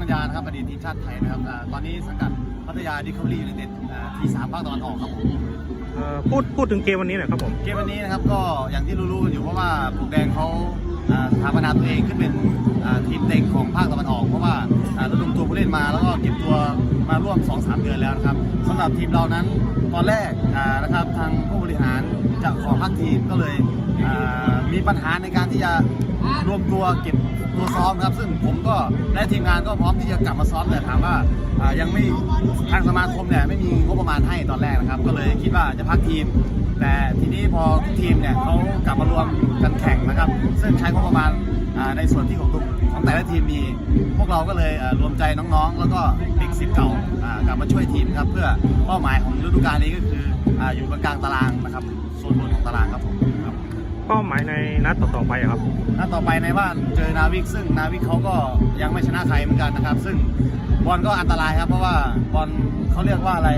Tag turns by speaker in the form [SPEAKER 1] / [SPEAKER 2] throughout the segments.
[SPEAKER 1] กัญญานะครับอดีตทีมชาติไทยนะครับอ่าตอนนี้สังกัดพัทยาดิคาบรียูไนเต็ดทีสามภาคตะวันออกครับผม
[SPEAKER 2] เอ่อพูดพูดถึงเกมวันนี้หน่อยครับผม
[SPEAKER 1] เกมวันนี้นะครับก็อย่างที่รู้ๆกันอยู่เพราะว่าปลูกแดงเขาอ่าสถาปนาตัวเองขึ้นเป็นอ่าทีมเต็งของภาคตะวันออก เพราะว่าอ่าระดมตัวผู้เล่นมาแล้วก็เก็บตัวมาร่วม 2-3 เดือนแล้วนะครับสำหรับทีมเรานั้นตอนแรกอ่านะครับทางผู้บริหารจะขอพักทีมก็เลยอ่ามีปัญหาในการที่จะ รวมตัวเก็บตัวซ้อมครับ ซึ่งผมก็และทีมงานก็พร้อมที่จะกลับมาซ้อมแต่ถามว่ายังไม่ทางสมาคมเนี่ยไม่มีงบประมาณให้ตอนแรกนะครับ ก็เลยคิดว่าจะพักทีม แต่ทีนี้พอทุกทีมเนี่ยเขากลับมารวมกันแข่งนะครับ ซึ่งใช้งบประมาณในส่วนที่ของทุกของแต่ละทีมมี พวกเราก็เลยรวมใจน้องๆ แล้วก็เด็กสิบเก่ากลับมาช่วยทีมครับ เพื่อเป้าหมายของฤดูกาลนี้ก็คือออยู่กลางตารางนะครับโซนบนของตารางครับผมครับ
[SPEAKER 2] เป้าหมายในนัดต่อๆไปครับ
[SPEAKER 1] นัดต่อไปในบ้านเจอนาวิกซึ่งนาวิกเขาก็ยังไม่ชนะใครเหมือนกันนะครับ ซึ่งบอลก็อันตรายครับ เพราะว่าบอลเขาเรียกว่าอะไร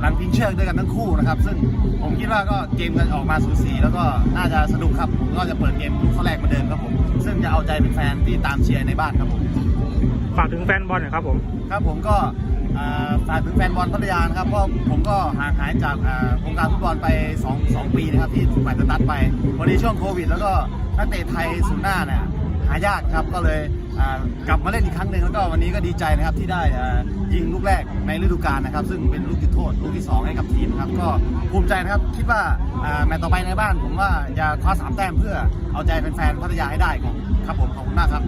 [SPEAKER 1] หลังพิงเชือกด้วยกันทั้งคู่นะครับ ซึ่งผมคิดว่าก็เกมกันออกมาสูสีแล้วก็น่าจะสนุกครับผมก็จะเปิดเกมลูกข้อแรกมือนเดิมครับผมซึ่งจะเอาใจเป็นแฟนที่ตามเชียร์ในบ้านครับผม
[SPEAKER 2] ฝากถึงแฟนบอลหน่อยครับผม
[SPEAKER 1] ครับผมก็ฝากถึงแฟนบอลพัทยานะครับเพราะผมก็ห่างหายจากอ่าวงการฟุตบอลไป2 2ปีนะครับที่ถูกฝ่ายตัดไปวันนี้ช่วงโควิด แล้วก็นักเตะไทยศูนหน้าเนี่ยหายากครับก็เลยกลับมาเล่นอีกครั้งหนึ่งแล้วก็วันนี้ก็ดีใจนะครับที่ได้ยิงลูกแรกในฤดูกาลนะครับ ซึ่งเป็นลูกจุดโทษลูกที่ 2 ให้กับทีมครับก็ภูมิใจนะครับคิดว่าแมตช์ต่อไปในบ้าน ผมว่าจะคว้าสามแต้มเพื่อเอาใจแฟนๆพัทยาให้ได้ครับครับผมขอบคุณมากครับ